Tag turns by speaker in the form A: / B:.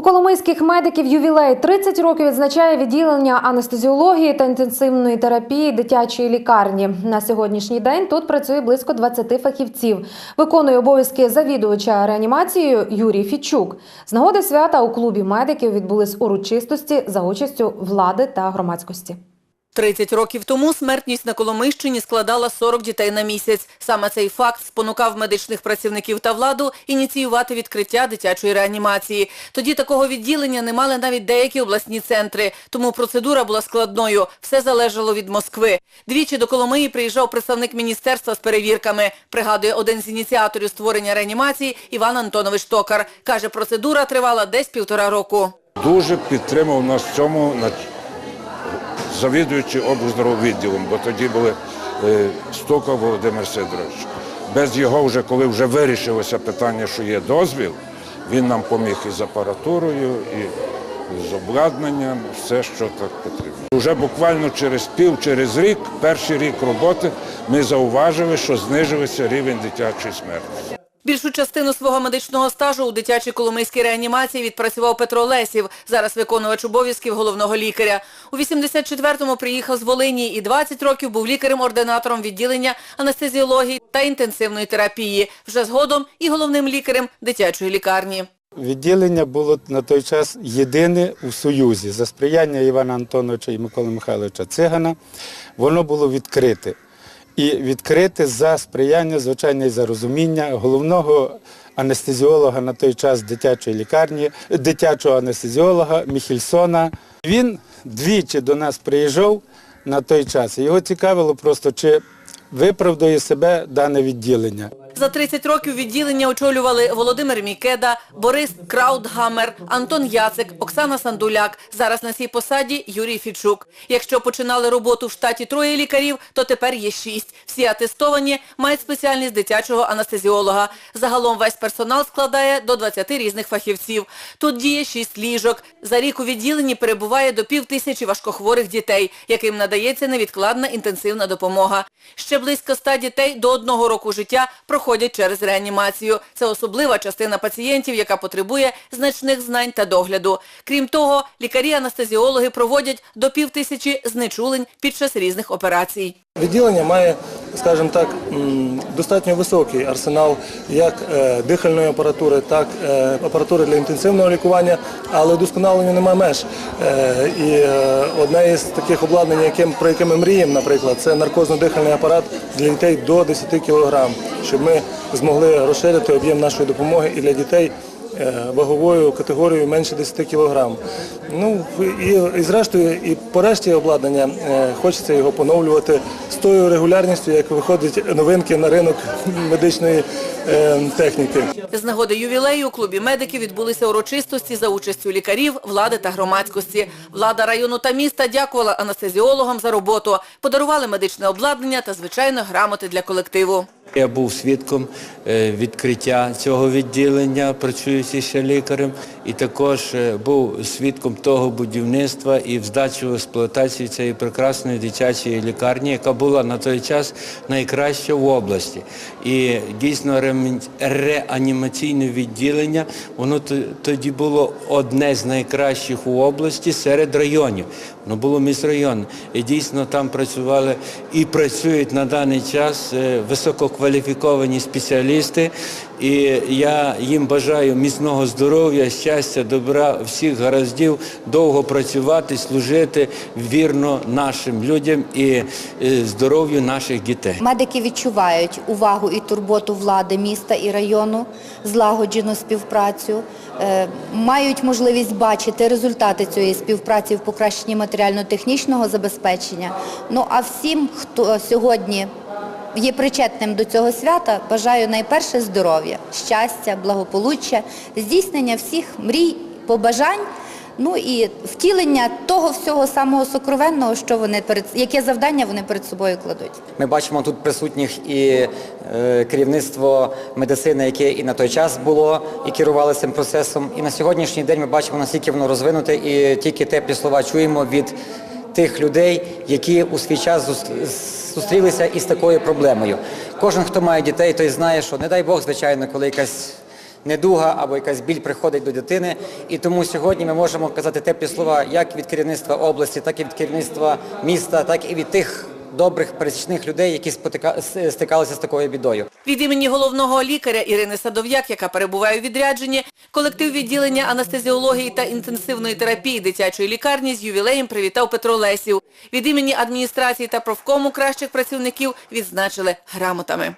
A: У коломийських медиків ювілей 30 років відзначає відділення анестезіології та інтенсивної терапії дитячої лікарні. На сьогоднішній день тут працює близько 20 фахівців. Виконує обов'язки завідувача реанімацією Юрій Фічук. З нагоди свята у клубі медиків відбулись урочистості за участю влади та громадськості.
B: 30 років тому смертність на Коломийщині складала 40 дітей на місяць. Саме цей факт спонукав медичних працівників та владу ініціювати відкриття дитячої реанімації. Тоді такого відділення не мали навіть деякі обласні центри, тому процедура була складною. Все залежало від Москви. Двічі до Коломиї приїжджав представник міністерства з перевірками. Пригадує один з ініціаторів створення реанімації Іван Антонович Токар. Каже, процедура тривала десь півтора року.
C: Дуже підтримав нас в цьому завідуючий облздоровим відділом, бо тоді були е, Стоков Володимир Сидорович. Без його, вже коли вже вирішилося питання, що є дозвіл, він нам поміг і з апаратурою, і з обладнанням, все, що так потрібно. Уже буквально через пів, через рік, перший рік роботи, ми зауважили, що знижився рівень дитячої смерті.
B: Більшу частину свого медичного стажу у дитячій коломийській реанімації відпрацював Петро Лесів, зараз виконувач обов'язків головного лікаря. У 84-му приїхав з Волині і 20 років був лікарем-ординатором відділення анестезіології та інтенсивної терапії. Вже згодом і головним лікарем дитячої лікарні.
D: Відділення було на той час єдине у Союзі. За сприяння Івана Антоновича і Миколи Михайловича Цигана воно було відкрите. І відкрити за сприяння, звичайно, і за розуміння головного анестезіолога на той час дитячої лікарні, дитячого анестезіолога Міхільсона. Він двічі до нас приїжджав на той час. Його цікавило просто, чи виправдує себе дане відділення.
B: За 30 років відділення очолювали Володимир Мікеда, Борис Краудгамер, Антон Яцик, Оксана Сандуляк. Зараз на цій посаді Юрій Фічук. Якщо починали роботу в штаті троє лікарів, то тепер є шість. Всі атестовані, мають спеціальність дитячого анестезіолога. Загалом весь персонал складає до 20 різних фахівців. Тут діє 6 ліжок. За рік у відділенні перебуває до пів тисячі важкохворих дітей, яким надається невідкладна інтенсивна допомога. Ще близько 100 дітей до одного року життя проходять через реанімацію. Це особлива частина пацієнтів, яка потребує значних знань та догляду. Крім того, лікарі-анестезіологи проводять до півтисячі знечулень під час різних операцій.
E: Відділення має, скажімо так, достатньо високий арсенал як е, дихальної апаратури, так е, апаратури для інтенсивного лікування, але удосконаленню немає меж. Е, І одне із таких обладнань, про яке ми мріємо, наприклад, це наркозно-дихальний апарат для дітей до 10 кг, щоб ми змогли розширити об'єм нашої допомоги і для дітей ваговою категорією менше 10 кг. Ну і, і зрештою, і по решті обладнання е, хочеться його поновлювати з тою регулярністю, як виходять новинки на ринок медичної е, техніки.
B: З нагоди ювілею у клубі медиків відбулися урочистості за участю лікарів, влади та громадськості. Влада району та міста дякувала анестезіологам за роботу, подарували медичне обладнання та, звичайно, грамоти для колективу.
F: Я був свідком е, відкриття цього відділення, працюючи ще лікарем, і також е, був свідком того будівництва і в здачі в експлуатацію цієї прекрасної дитячої лікарні, яка була на той час найкраща в області. І дійсно реанімаційне відділення, воно тоді було одне з найкращих у області серед районів. Воно було міськрайонне. І дійсно там працювали і працюють на даний час е, висококваліфіковані спеціалісти. І я їм бажаю міцного здоров'я, щастя, добра, всіх гараздів, довго працювати, служити вірно нашим людям і е, здоров'ю наших дітей.
G: Медики відчувають увагу і турботу влади міста і району, злагоджену співпрацю, е, мають можливість бачити результати цієї співпраці в покращенні матеріально-технічного забезпечення. Ну а всім, хто сьогодні є причетним до цього свята, бажаю найперше здоров'я, щастя, благополуччя, здійснення всіх мрій, побажань. Ну і втілення того всього самого сокровенного, що вони перед яке завдання вони перед собою кладуть.
H: Ми бачимо тут присутніх і е, керівництво медицини, яке і на той час було, і керували цим процесом. І на сьогоднішній день ми бачимо, наскільки воно розвинуте, і тільки теплі слова чуємо від тих людей, які у свій час зустрілися із такою проблемою. Кожен, хто має дітей, той знає, що не дай Бог, звичайно, коли якась недуга або якась біль приходить до дитини. І тому сьогодні ми можемо казати теплі слова як від керівництва області, так і від керівництва міста, так і від тих добрих пересічних людей, які стикалися з такою бідою.
B: Від імені головного лікаря Ірини Садов'як, яка перебуває у відрядженні, колектив відділення анестезіології та інтенсивної терапії дитячої лікарні з ювілеєм привітав Петро Лесів. Від імені адміністрації та профкому кращих працівників відзначили грамотами.